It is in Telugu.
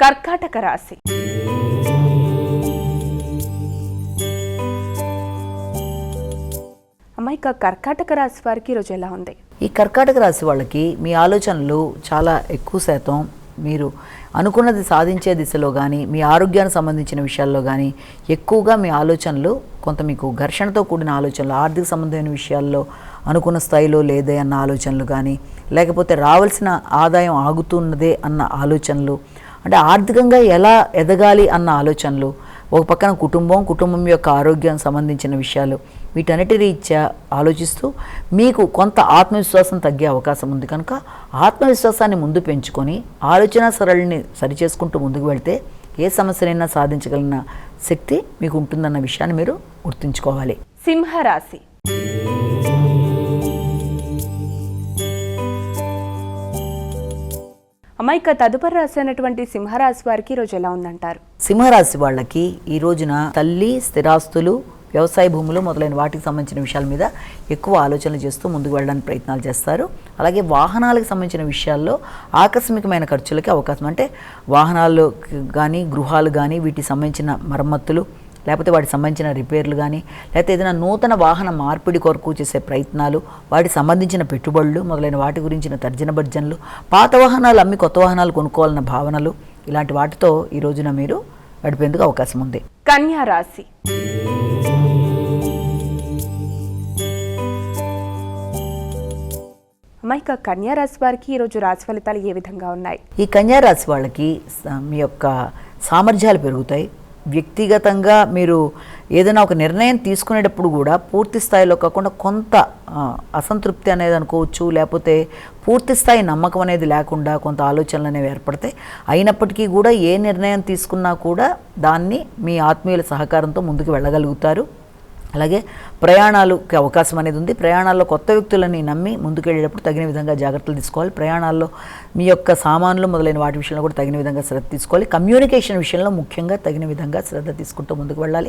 కర్కాటక రాశి. అమ్మాయి ఇక కర్కాటక రాశి వారికి ఈరోజు ఎలా ఉంది? ఈ కర్కాటక రాశి వాళ్ళకి మీ ఆలోచనలు చాలా ఎక్కువ శాతం మీరు అనుకున్నది సాధించే దిశలో కానీ మీ ఆరోగ్యానికి సంబంధించిన విషయాల్లో కానీ ఎక్కువగా మీ ఆలోచనలు కొంత మీకు ఘర్షణతో కూడిన ఆలోచనలు ఆర్థిక సంబంధమైన విషయాల్లో అనుకున్న స్థాయిలో లేదే అన్న ఆలోచనలు కానీ లేకపోతే రావాల్సిన ఆదాయం ఆగుతున్నదే అన్న ఆలోచనలు అంటే ఆర్థికంగా ఎలా ఎదగాలి అన్న ఆలోచనలు ఒక పక్కన కుటుంబం కుటుంబం యొక్క ఆరోగ్యం సంబంధించిన విషయాలు వీటన్నిటి రీత్యా ఆలోచిస్తూ మీకు కొంత ఆత్మవిశ్వాసం తగ్గే అవకాశం ఉంది కనుక ఆత్మవిశ్వాసాన్ని ముందు పెంచుకొని ఆలోచన సరళిని సరిచేసుకుంటూ ముందుకు వెళ్తే ఏ సమస్యనైనా సాధించగలిగిన శక్తి మీకు ఉంటుందన్న విషయాన్ని మీరు గుర్తుంచుకోవాలి. సింహరాశి. అమాయక తదుపరి రాశి అయినటువంటి సింహరాశి వారికి ఈరోజు ఎలా ఉందంటారు? సింహరాశి వాళ్ళకి ఈ రోజున తల్లి స్థిరాస్తులు వ్యవసాయ భూములు మొదలైన వాటికి సంబంధించిన విషయాల మీద ఎక్కువ ఆలోచనలు చేస్తూ ముందుకు వెళ్ళడానికి ప్రయత్నాలు చేస్తారు. అలాగే వాహనాలకు సంబంధించిన విషయాల్లో ఆకస్మికమైన ఖర్చులకి అవకాశం. అంటే వాహనాలు కానీ గృహాలు కానీ వీటికి సంబంధించిన మరమ్మతులు లేకపోతే వాటికి సంబంధించిన రిపేర్లు కానీ లేకపోతే ఏదైనా నూతన వాహన మార్పిడి కొరకు చేసే ప్రయత్నాలు వాటికి సంబంధించిన పెట్టుబడులు మొదలైన వాటి గురించిన తర్జన భర్జనలు పాత వాహనాలు అమ్మి కొత్త వాహనాలు కొనుక్కోవాలన్న భావనలు ఇలాంటి వాటితో ఈ రోజున మీరు గడిపేందుకు అవకాశం ఉంది. కన్యా రాశి. కన్యా రాశి వారికి ఈరోజు రాశి ఫలితాలు ఏ విధంగా ఉన్నాయి? ఈ కన్యా రాశి వాళ్ళకి మీ యొక్క సామర్థ్యాలు పెరుగుతాయి. వ్యక్తిగతంగా మీరు ఏదైనా ఒక నిర్ణయం తీసుకునేటప్పుడు కూడా పూర్తి స్థాయిలో కాకుండా కొంత అసంతృప్తి అనేది అనుకోవచ్చు లేకపోతే పూర్తి స్థాయి నమ్మకం అనేది లేకుండా కొంత ఆలోచనలు అనేవి ఏర్పడతాయి. అయినప్పటికీ కూడా ఏ నిర్ణయం తీసుకున్నా కూడా దాన్ని మీ ఆత్మీయుల సహకారంతో ముందుకు వెళ్ళగలుగుతారు. అలాగే ప్రయాణాలకి అవకాశం అనేది ఉంది. ప్రయాణాల్లో కొత్త వ్యక్తులని నమ్మి ముందుకెళ్ళేటప్పుడు తగిన విధంగా జాగ్రత్తలు తీసుకోవాలి. ప్రయాణాల్లో మీ యొక్క సామాన్లు మొదలైన వాటి విషయంలో కూడా తగిన విధంగా శ్రద్ధ తీసుకోవాలి. కమ్యూనికేషన్ విషయంలో ముఖ్యంగా తగిన విధంగా శ్రద్ధ తీసుకుంటూ ముందుకు వెళ్ళాలి.